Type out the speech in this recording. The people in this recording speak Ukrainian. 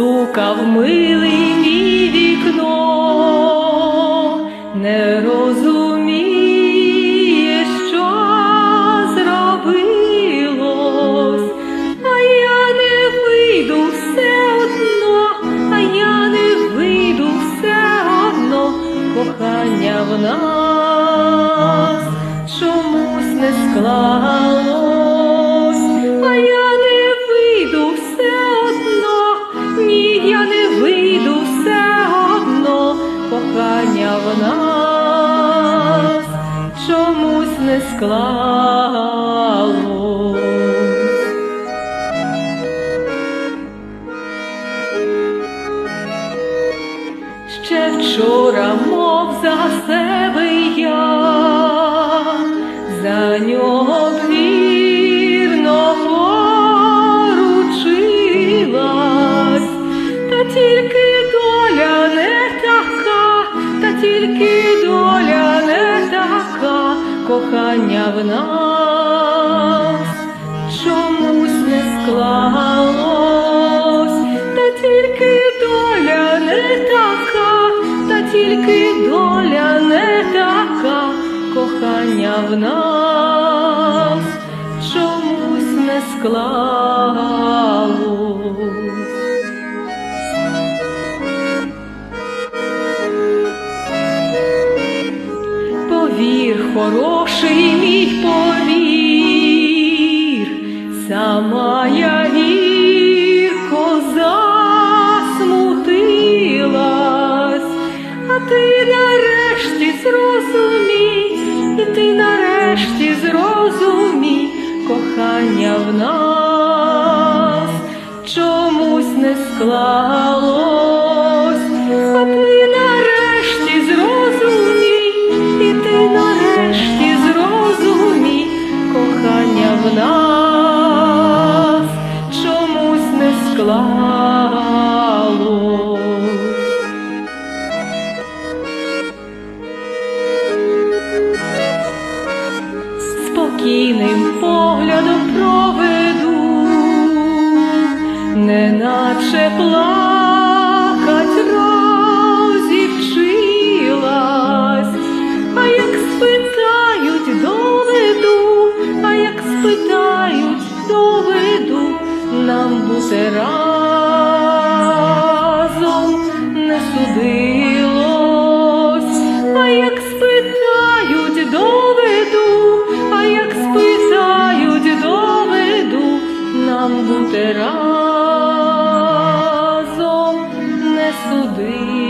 постукав милий мій вікно, не розуміє, що зробилось, а я не вийду все одно, а я не вийду все одно, кохання в нас чомусь не склалось, в нас чомусь не склалось. Ще вчора, мов за себе кохання в нас. Чомусь не склалось, та тільки доля не така, та тільки доля не така, кохання в нас. Чомусь не склалось. Хороший мій повір, сама я гірко засмутилась, а ти нарешті зрозумій, і ти нарешті зрозумій, кохання в нас. Чомусь не склалось, в нас чомусь не склалось. спокійним поглядом проведу, неначе плачу. нам бути разом. Не судилось, а як спитають доведу, а як спитають доведу, нам бути разом. Не судилось.